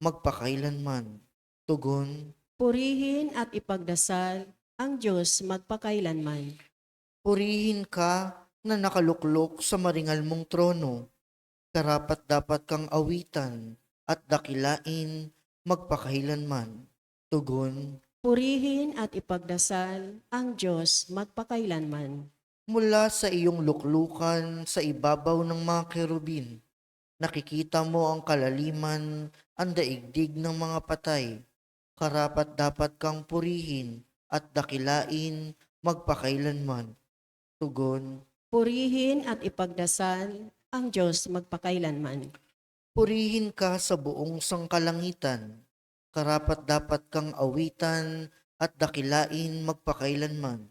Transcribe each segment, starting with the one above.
magpakailanman. Tugon, Purihin at ipagdasal ang Diyos magpakailanman. purihin ka na nakaluklok sa maringal mong trono. Karapat dapat kang awitan at dakilain magpakailanman. Tugon, Purihin at ipagdasal ang Diyos magpakailanman. mula sa iyong luklukan sa ibabaw ng mga kerubin, nakikita mo ang kalaliman, ang daigdig ng mga patay. Karapat dapat kang purihin at dakilain magpakailanman. Tugon, Purihin at ipagdasal ang Diyos magpakailanman. purihin ka sa buong sangkalangitan. Karapat dapat kang awitan at dakilain magpakailanman.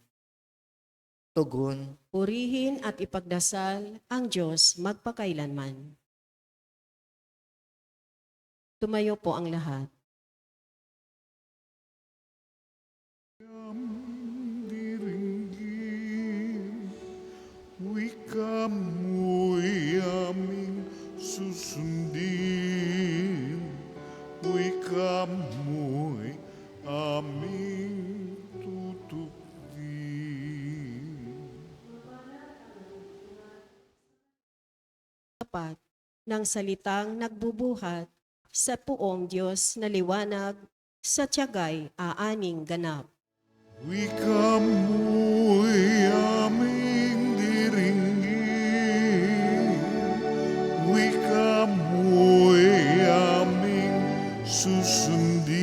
Tugon, Purihin at ipagdasal ang Diyos magpakailanman. Tumayo po ang lahat. mo'y aming susundin Wika mo'y aming tutupin Tapat ng salitang nagbubuhat sa puong Diyos na liwanag sa tiyagay aaning ganap. Wika mo'y aming diringgin Wika mo'y aming susundin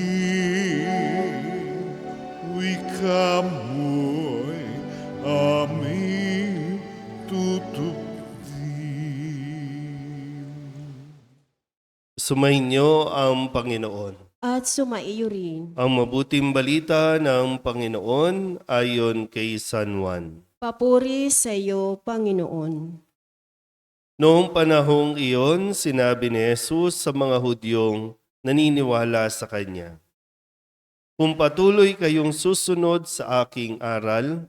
Wika Sumainyo ang Panginoon. At sumaiyo rin, Ang mabuting balita ng Panginoon ayon kay San Juan. papuri sa iyo, Panginoon. Noong panahong iyon, sinabi ni Jesus sa mga Hudyong naniniwala sa Kanya, Kung patuloy kayong susunod sa aking aral,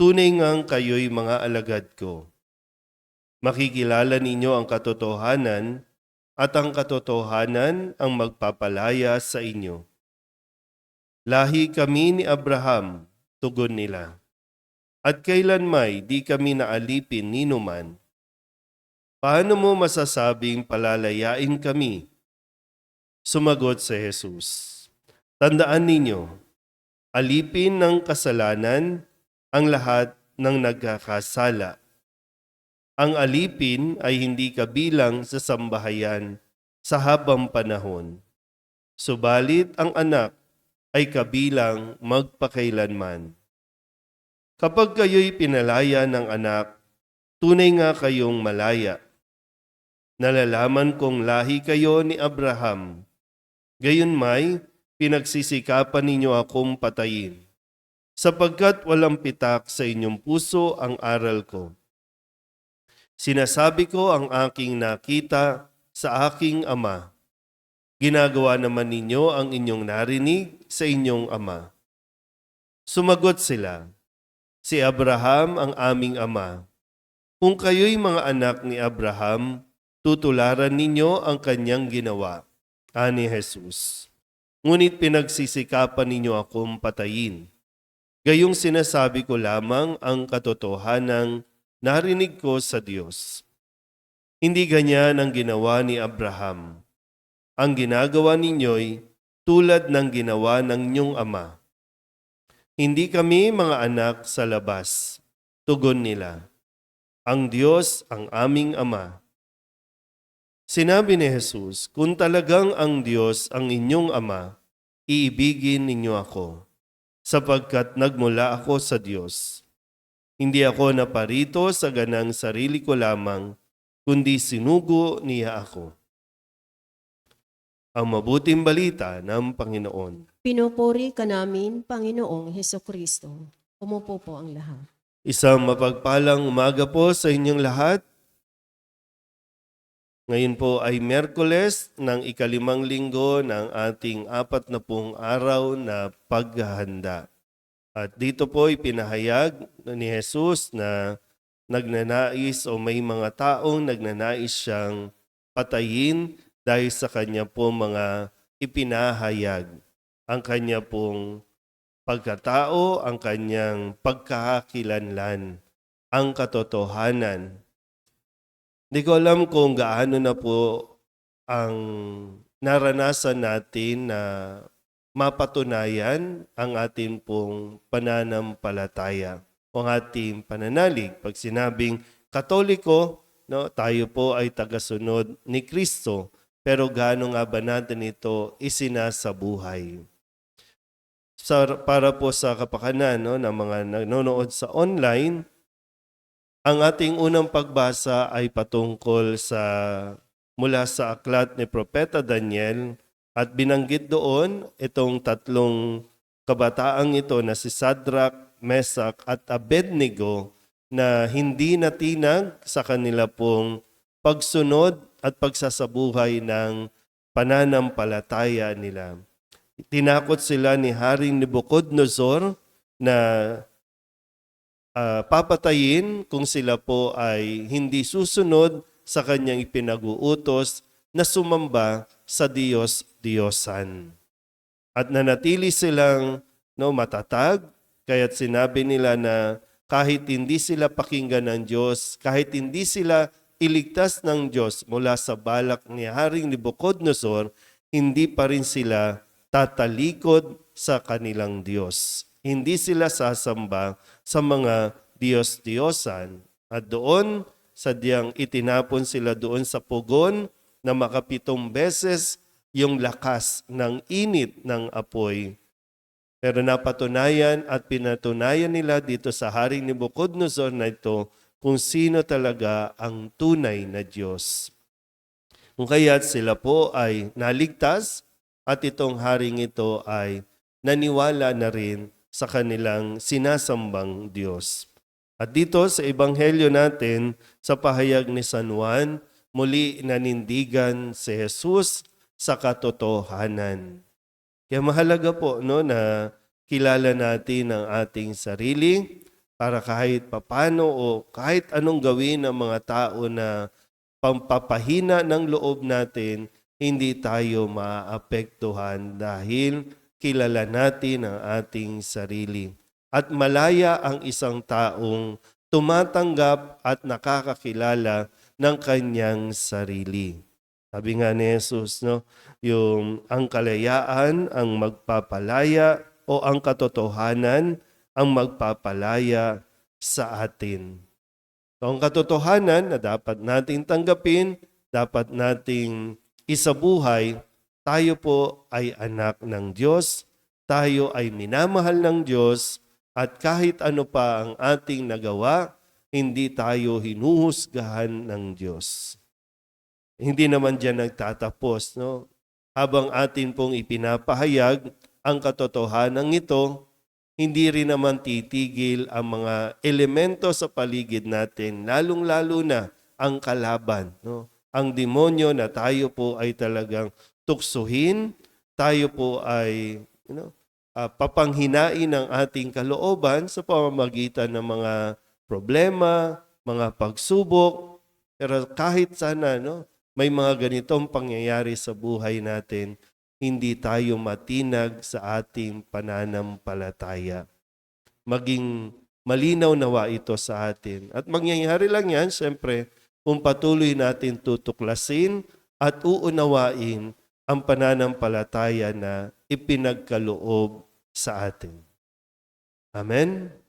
tunay ngang kayo'y mga alagad ko. Makikilala ninyo ang katotohanan at ang katotohanan ang magpapalaya sa inyo. Lahi kami ni Abraham, tugon nila. At kailanmay di kami naalipin ni numan. Paano mo masasabing palalayain kami? Sumagot si Jesus. Tandaan ninyo, alipin ng kasalanan ang lahat ng nagkakasala. Ang alipin ay hindi kabilang sa sambahayan sa habang panahon. Subalit ang anak ay kabilang magpakailanman. Kapag kayo'y pinalaya ng anak, tunay nga kayong malaya. Nalalaman kong lahi kayo ni Abraham. Gayon may, pinagsisikapan ninyo akong patayin. Sapagkat walang pitak sa inyong puso ang aral ko. Sinasabi ko ang aking nakita sa aking ama. Ginagawa naman ninyo ang inyong narinig sa inyong ama. Sumagot sila, Si Abraham ang aming ama. Kung kayo'y mga anak ni Abraham, tutularan ninyo ang kanyang ginawa, ani Jesus. Ngunit pinagsisikapan ninyo akong patayin. Gayong sinasabi ko lamang ang katotohanang narinig ko sa Diyos. Hindi ganyan ang ginawa ni Abraham. Ang ginagawa ninyo'y tulad ng ginawa ng inyong ama. Hindi kami mga anak sa labas. Tugon nila. Ang Diyos ang aming Ama. Sinabi ni Jesus, kung talagang ang Diyos ang inyong Ama, iibigin ninyo ako, sapagkat nagmula ako sa Diyos. Hindi ako naparito sa ganang sarili ko lamang, kundi sinugo niya ako. Ang mabuting balita ng Panginoon. Pinupuri ka namin, Panginoong Heso Kristo. Umupo po ang lahat. Isang mapagpalang umaga po sa inyong lahat. Ngayon po ay Merkules ng ikalimang linggo ng ating apat na pong araw na paghahanda. At dito po ipinahayag ni Jesus na nagnanais o may mga taong nagnanais siyang patayin dahil sa kanya po mga ipinahayag ang kanya pong pagkatao, ang kanyang pagkakakilanlan, ang katotohanan. Hindi ko alam kung gaano na po ang naranasan natin na mapatunayan ang ating pong pananampalataya o ang ating pananalig. Pag sinabing katoliko, no, tayo po ay tagasunod ni Kristo. Pero gaano nga ba natin ito isinasabuhay? Sa, para po sa kapakanan no, ng mga nanonood sa online, ang ating unang pagbasa ay patungkol sa mula sa aklat ni Propeta Daniel at binanggit doon itong tatlong kabataang ito na si Sadrach, Mesak at Abednego na hindi natinag sa kanila pong pagsunod at pagsasabuhay ng pananampalataya nila. Tinakot sila ni Haring Nebuchadnezzar na ah, papatayin kung sila po ay hindi susunod sa kanyang ipinag-uutos na sumamba sa Diyos Diyosan. At nanatili silang no, matatag, kaya't sinabi nila na kahit hindi sila pakinggan ng Diyos, kahit hindi sila iligtas ng Diyos mula sa balak ni Haring Nebuchadnezzar, hindi pa rin sila tatalikod sa kanilang Diyos. Hindi sila sasamba sa mga Diyos-Diyosan. At doon, sadyang itinapon sila doon sa pugon na makapitong beses yung lakas ng init ng apoy. Pero napatunayan at pinatunayan nila dito sa Haring ni Bukodnosor na ito kung sino talaga ang tunay na Diyos. Kung kaya't sila po ay naligtas at itong haring ito ay naniwala na rin sa kanilang sinasambang Diyos. At dito sa Ebanghelyo natin, sa pahayag ni San Juan, muli nanindigan si Jesus sa katotohanan. Kaya mahalaga po no, na kilala natin ang ating sarili para kahit papano o kahit anong gawin ng mga tao na pampapahina ng loob natin, hindi tayo maapektuhan dahil kilala natin ang ating sarili. At malaya ang isang taong tumatanggap at nakakakilala ng kanyang sarili. Sabi nga ni Jesus, no, yung ang kalayaan ang magpapalaya o ang katotohanan ang magpapalaya sa atin. So, ang katotohanan na dapat nating tanggapin, dapat nating isabuhay, tayo po ay anak ng Diyos, tayo ay minamahal ng Diyos, at kahit ano pa ang ating nagawa, hindi tayo hinuhusgahan ng Diyos. Hindi naman diyan nagtatapos, no? Habang atin pong ipinapahayag ang katotohanan ito, hindi rin naman titigil ang mga elemento sa paligid natin, lalong-lalo na ang kalaban, no? Ang demonyo na tayo po ay talagang tuksuhin, tayo po ay you know, ah, papanghinain ang ating kalooban sa pamamagitan ng mga problema, mga pagsubok. Pero kahit sana no, may mga ganitong pangyayari sa buhay natin, hindi tayo matinag sa ating pananampalataya. Maging malinaw nawa ito sa atin. At mangyayari lang yan, siyempre, kung patuloy natin tutuklasin at uunawain ang pananampalataya na ipinagkaloob sa atin. Amen?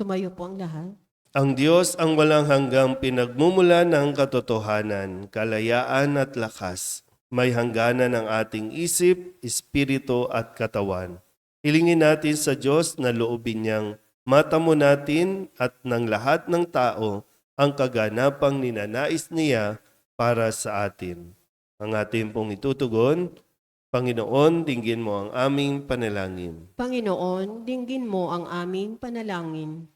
Tumayo po ang lahat. Ang Diyos ang walang hanggang pinagmumula ng katotohanan, kalayaan at lakas. May hangganan ang ating isip, espiritu at katawan. Hilingin natin sa Diyos na loobin niyang matamo natin at ng lahat ng tao ang kaganapang ninanais niya para sa atin. Ang ating pong itutugon, Panginoon, dinggin mo ang aming panalangin. Panginoon, dinggin mo ang aming panalangin.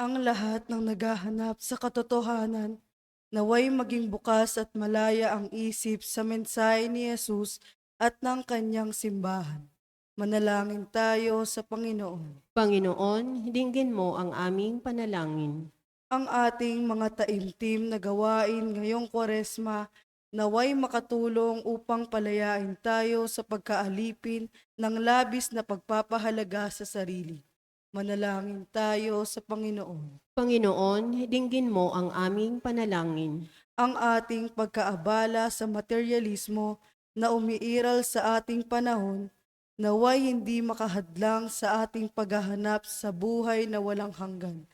ang lahat ng naghahanap sa katotohanan, naway maging bukas at malaya ang isip sa mensahe ni Jesus at ng kanyang simbahan. Manalangin tayo sa Panginoon. Panginoon, dinggin mo ang aming panalangin. Ang ating mga taimtim na gawain ngayong kwaresma naway makatulong upang palayain tayo sa pagkaalipin ng labis na pagpapahalaga sa sarili. Manalangin tayo sa Panginoon. Panginoon, dinggin mo ang aming panalangin. ang ating pagkaabala sa materialismo na umiiral sa ating panahon, naway hindi makahadlang sa ating paghahanap sa buhay na walang hanggan.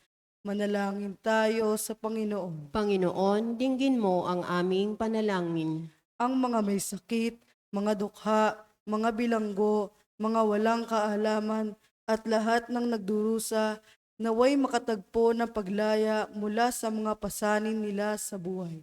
Manalangin tayo sa Panginoon. Panginoon, dinggin mo ang aming panalangin. Ang mga may sakit, mga dukha, mga bilanggo, mga walang kaalaman, at lahat ng nagdurusa, naway makatagpo ng paglaya mula sa mga pasanin nila sa buhay.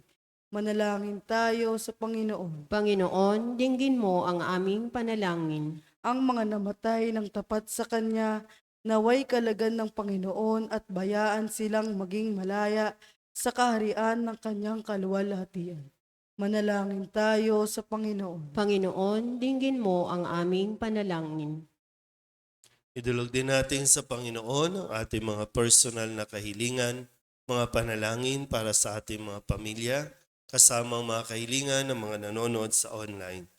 Manalangin tayo sa Panginoon. Panginoon, dinggin mo ang aming panalangin. ang mga namatay ng tapat sa Kanya, naway kalagan ng Panginoon at bayaan silang maging malaya sa kaharian ng Kanyang kaluwalhatian. Manalangin tayo sa Panginoon. Panginoon, dinggin mo ang aming panalangin. Idulog din natin sa Panginoon ang ating mga personal na kahilingan, mga panalangin para sa ating mga pamilya, kasama ang mga kahilingan ng mga nanonood sa online.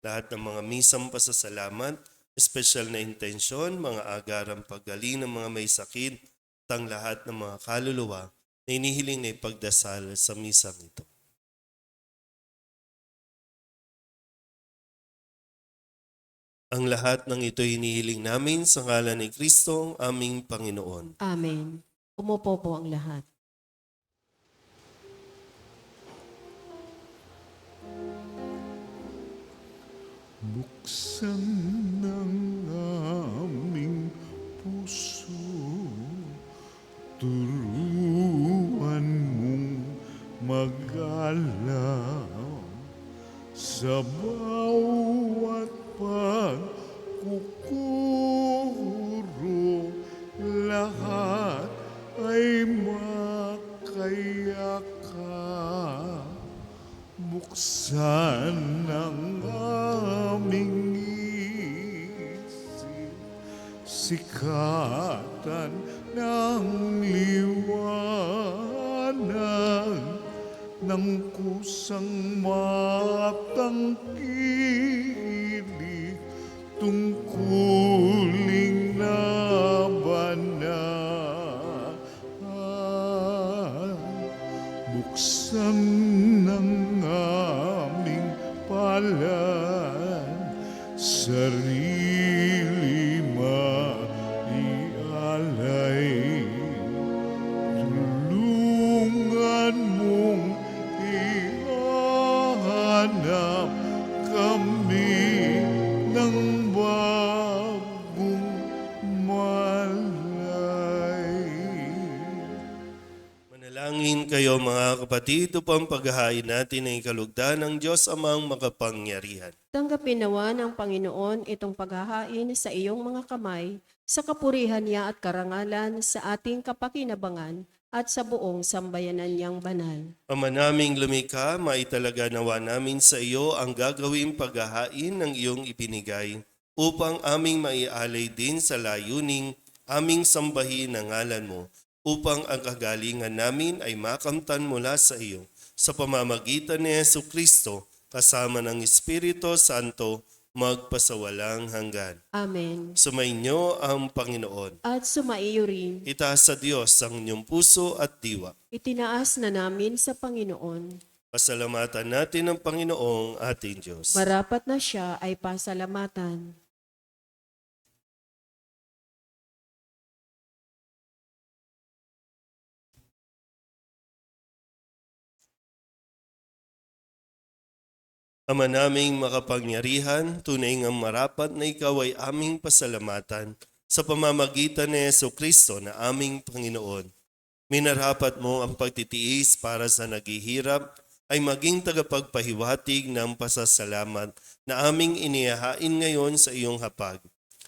Lahat ng mga misang pasasalamat, espesyal na intensyon, mga agarang paggaling ng mga may sakit, at ang lahat ng mga kaluluwa na inihiling na ipagdasal sa misang ito. Ang lahat ng ito hinihiling namin sa ngalan ni Kristo, aming Panginoon. Amen. Umupo po ang lahat. Buksan ng aming puso. Turuan mong mag-alaw Sa palad, sarili mga kapatid upang paghahain natin ng ikalugdan ng Diyos amang makapangyarihan. Tanggapin nawa ng Panginoon itong paghahain sa iyong mga kamay, sa kapurihan niya at karangalan sa ating kapakinabangan at sa buong sambayanan niyang banal. Ama naming lumikha, maitalaga nawa namin sa iyo ang gagawing paghahain ng iyong ibinigay upang aming maialay din sa layuning aming sambahin ang ngalan mo upang ang kagalingan namin ay makamtan mula sa iyo sa pamamagitan ni Yesu Kristo kasama ng Espiritu Santo magpasawalang hanggan. Amen. Sumainyo ang Panginoon. At sumaiyo rin, Itaas sa Diyos ang inyong puso at diwa. itinaas na namin sa Panginoon. Pasalamatan natin ang Panginoong ating Diyos. Marapat na siya ay pasalamatan. Ama naming makapangyarihan, tunay nga marapat na ikaw ay aming pasalamatan sa pamamagitan ni Yeso Kristo na aming Panginoon. Minarapat mo ang pagtitiis para sa naghihirap ay maging tagapagpahiwatig ng pasasalamat na aming inihahain ngayon sa iyong hapag.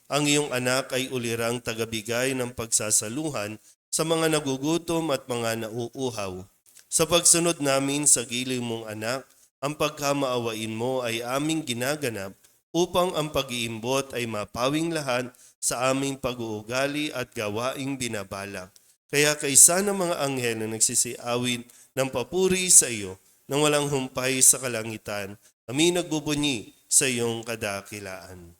Ang iyong anak ay ulirang tagabigay ng pagsasaluhan sa mga nagugutom at mga nauuhaw. Sa pagsunod namin sa giling mong anak, ang pagkamaawain mo ay aming ginaganap upang ang pag-iimbot ay mapawing lahat sa aming pag-uugali at gawaing binabalak. Kaya kaisa ng mga anghel na nagsisiawit ng papuri sa iyo nang walang humpay sa kalangitan, kami nagbubunyi sa iyong kadakilaan.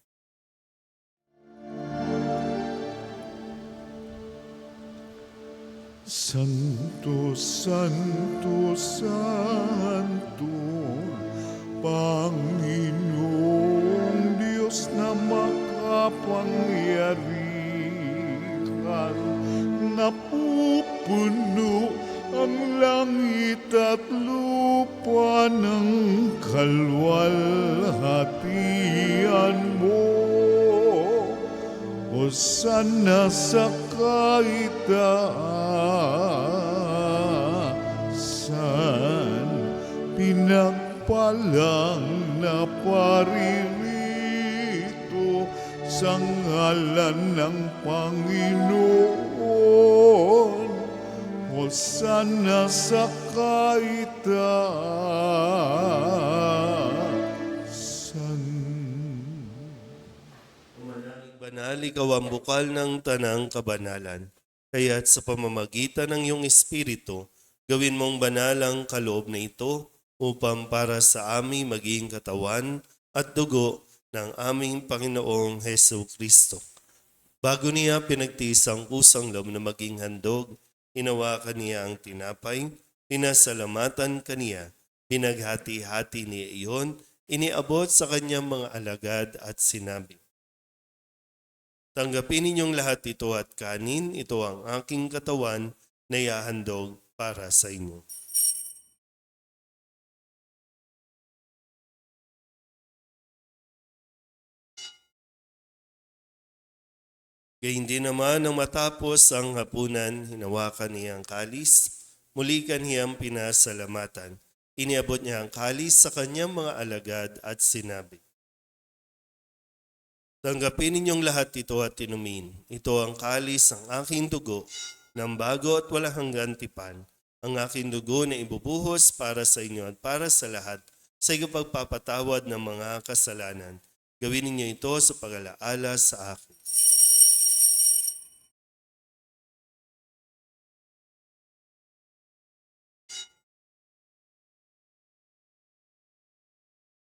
Santo, Santo, Santo, Panginoong Diyos na makapangyarihan, napupuno ang langit at lupa ng kalwalhatian mo. Hosanna sa kaitaasan, pinagpalang na paririto sa ngalan ng Panginoon. Hosanna sa kaitaasan. Banal, ikaw ang bukal ng tanang kabanalan. Kaya't sa pamamagitan ng iyong Espiritu, gawin mong banal ang kaloob na ito upang para sa amin maging katawan at dugo ng aming Panginoong Heso Kristo. Bago niya pinagtiis ang kusang loob na maging handog, hinawakan niya ang tinapay, pinasalamatan kaniya, pinaghati-hati niya iyon, iniabot sa kanyang mga alagad at sinabi, Tanggapin ninyong lahat ito at kanin, ito ang aking katawan na iahandog para sa inyo. Gayun din naman nang matapos ang hapunan, hinawakan niya ang kalis, muli kaniyang pinasalamatan. Iniabot niya ang kalis sa kanyang mga alagad at sinabi, Tanggapin ninyong lahat ito at inumin. Ito ang kalis ng aking dugo, ng bago at walang hanggan tipan. Ang aking dugo na ibubuhos para sa inyo at para sa lahat sa pagpapatawad ng mga kasalanan. Gawin ninyo ito sa pag-alaala sa akin.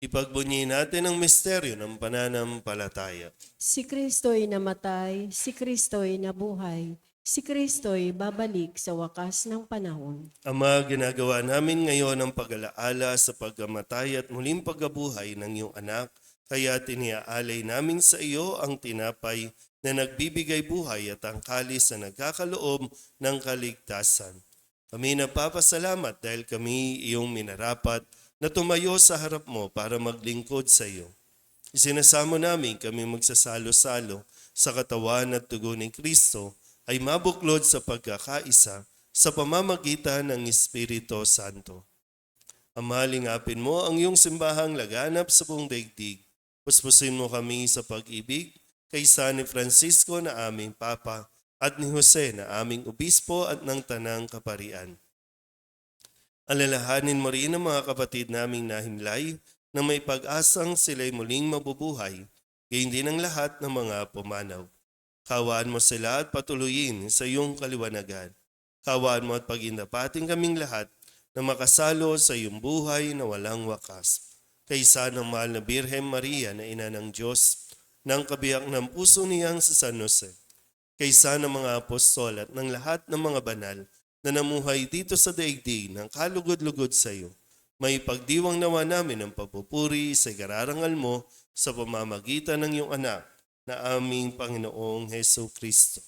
Ipagbunyi natin ang misteryo ng pananampalataya. Si Kristo'y namatay, si Kristo'y nabuhay, si Kristo'y babalik sa wakas ng panahon. Ama, ginagawa namin ngayon ang pag-alaala sa pagkamatay at muling pagkabuhay ng iyong anak, kaya tiniaalay namin sa iyo ang tinapay na nagbibigay buhay at ang kalis na nagkakaloob ng kaligtasan. Kami napapasalamat dahil kami iyong minarapat na tumayo sa harap mo para maglingkod sa iyo. Isinasamo namin kami magsasalo-salo sa katawan at dugo ni Kristo ay mabuklod sa pagkakaisa sa pamamagitan ng Espiritu Santo. Amalingapin mo ang iyong simbahang laganap sa buong daigdig. Puspusin mo kami sa pag-ibig kaysa ni Francisco na aming Papa at ni Jose na aming Obispo at ng Tanang Kaparian. Alalahanin mo rin ang mga kapatid naming nahimlay na may pag-asang sila'y muling mabubuhay, gayon din ang lahat ng mga pumanaw. Kawaan mo sila at patuloyin sa iyong kaliwanagan. Kawaan mo at pagindapating kaming lahat na makasalo sa iyong buhay na walang wakas. Kaysa ng mahal na Birhen Maria na ina ng Diyos, ng kabiyak ng puso niyang sa San Jose. Kaysa ng mga apostol at ng lahat ng mga banal na namuhay dito sa daigdig ng kalugod-lugod sa iyo. May pagdiwang nawa namin ang pagpupuri sa gararangal mo sa pamamagitan ng iyong anak na aming Panginoong Heso Kristo.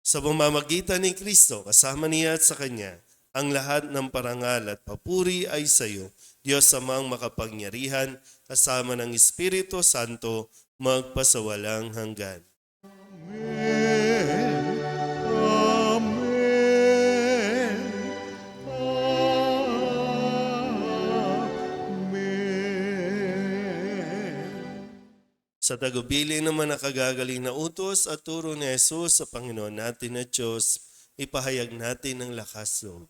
Sa pamamagitan ni Kristo, kasama niya at sa Kanya, ang lahat ng parangal at papuri ay sa iyo, Diyos amang makapangyarihan, kasama ng Espiritu Santo, magpasawalang hanggan. Amen. Sa tagubilin naman nakagagaling na utos at turo ni Jesus sa Panginoon natin na Diyos, ipahayag natin ang lakas loob.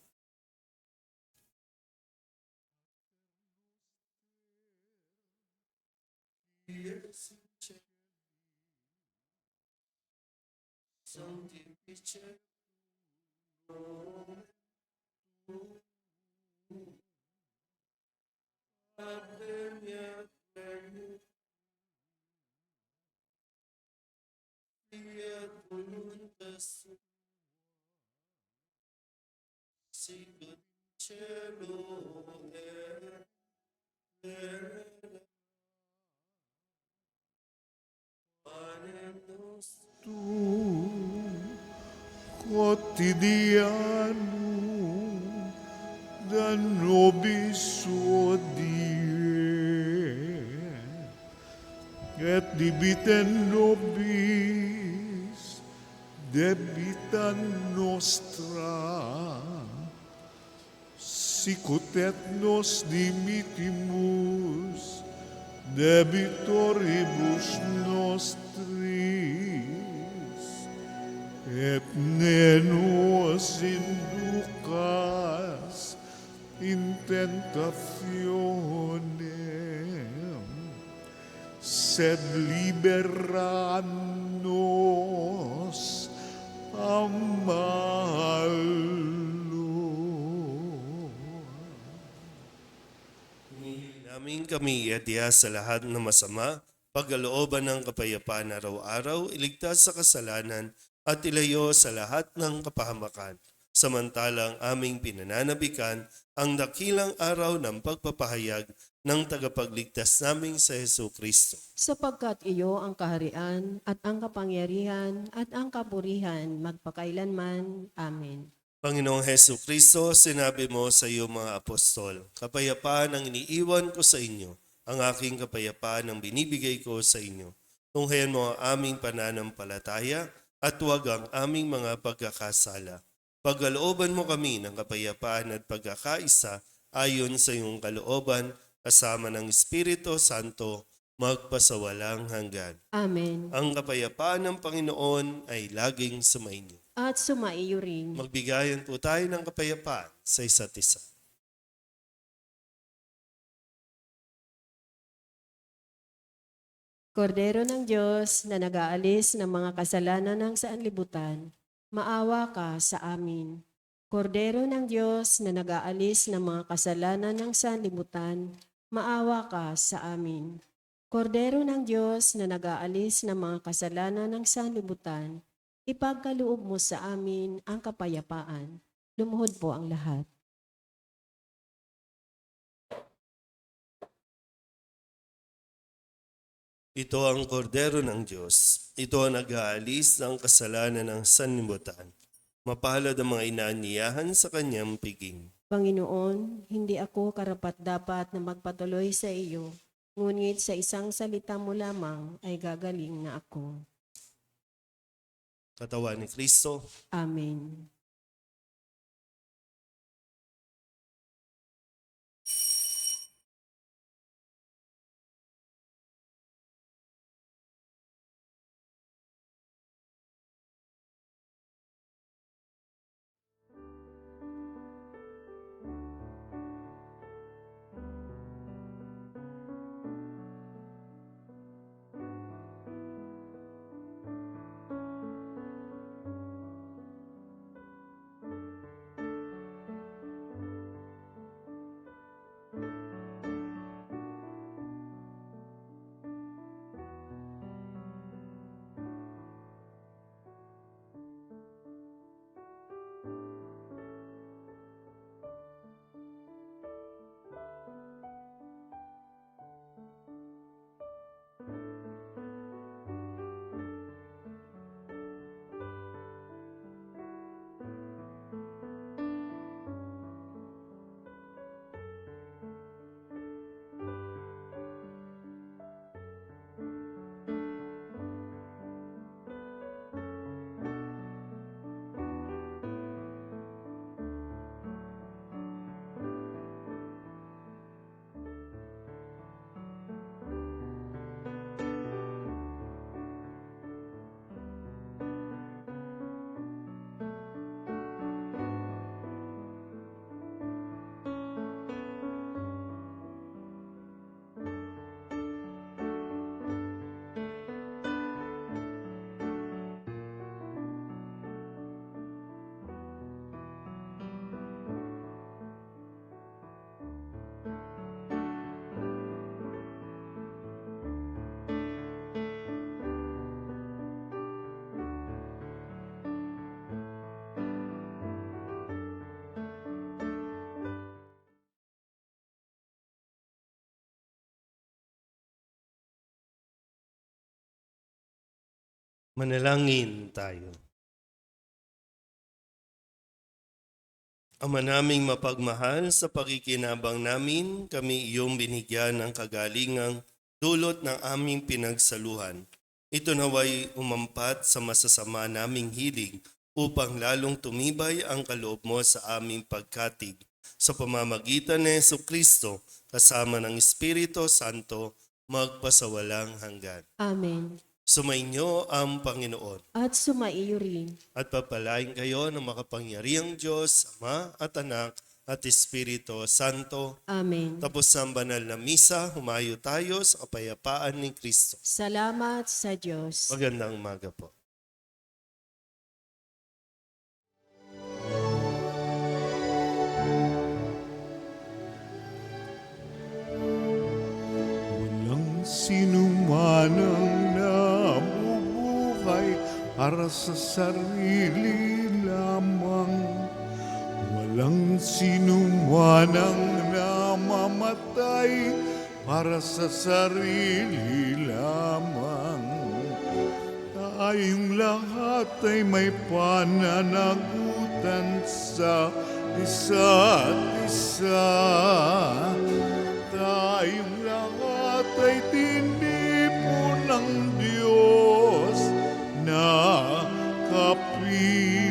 Tu quotidiano da nobis odie et dibiten nobis debita nostra sicut et nos dimitimus debitoribus nostris et ne nos inducas in tentationem sed libera nos a malo. Namin kami iadya sa lahat ng masama, pagkalooban ng kapayapaan araw-araw, iligtas sa kasalanan, at ilayo sa lahat ng kapahamakan. Samantalang aming pinananabikan ang dakilang araw ng pagpapahayag ng tagapagligtas naming sa Yesu Kristo. Sapagkat iyo ang kaharian at ang kapangyarihan at ang kapurihan magpakailanman. Amen. Panginoong Heso Kristo, sinabi mo sa iyo mga apostol, kapayapaan ang iniiwan ko sa inyo, ang aking kapayapaan ang binibigay ko sa inyo. Tunghayan mo ang aming pananampalataya at huwag ang aming mga pagkakasala. Pagkalooban mo kami ng kapayapaan at pagkakaisa ayon sa iyong kalooban kasama ng Espiritu Santo magpasawalang hanggan. Amen. Ang kapayapaan ng Panginoon ay laging sumainyo. At sumaiyo rin. Magbigayan po tayo ng kapayapaan sa isa't isa. Kordero ng Diyos na nag-aalis ng mga kasalanan ng sanlibutan, maawa ka sa amin. Kordero ng Diyos na nag-aalis ng mga kasalanan ng sanlibutan, maawa ka sa amin. Kordero ng Diyos na nag-aalis ng mga kasalanan ng sanlibutan, ipagkaloob mo sa amin ang kapayapaan. Lumuhod po ang lahat. Ito ang kordero ng Diyos. Ito ang nag-aalis ng kasalanan ng sanlibutan. Mapalad ang mga inaaniyahan sa kanyang piging. Panginoon, hindi ako karapat-dapat na magpatuloy sa iyo, ngunit sa isang salita mo lamang ay gagaling na ako. Katawan ni Kristo, Amen. Manalangin tayo. Ama naming mapagmahal, sa pakikinabang namin, kami iyong binigyan ng kagalingang dulot ng aming pinagsaluhan. Ito naway umampat sa masasama naming hilig upang lalong tumibay ang kaloob mo sa aming pagkatig. Sa pamamagitan ni Yesu Kristo, kasama ng Espiritu Santo, magpasawalang hanggan. Amen. Sumainyo ang Panginoon At sumaiyo rin. at papalain kayo ng makapangyarihang Diyos, Ama at Anak at Espiritu Santo. Amen. Tapos ang banal na misa, humayo tayo sa kapayapaan ni Kristo. Salamat sa Diyos. Magandang umaga po. Walang sinumanang para sa sarili lamang. Walang sinumanang namamatay para sa sarili lamang. Tayong lahat ay may pananagutan sa isa't isa. Tayong lahat ay tinipo ng Diyos kapiling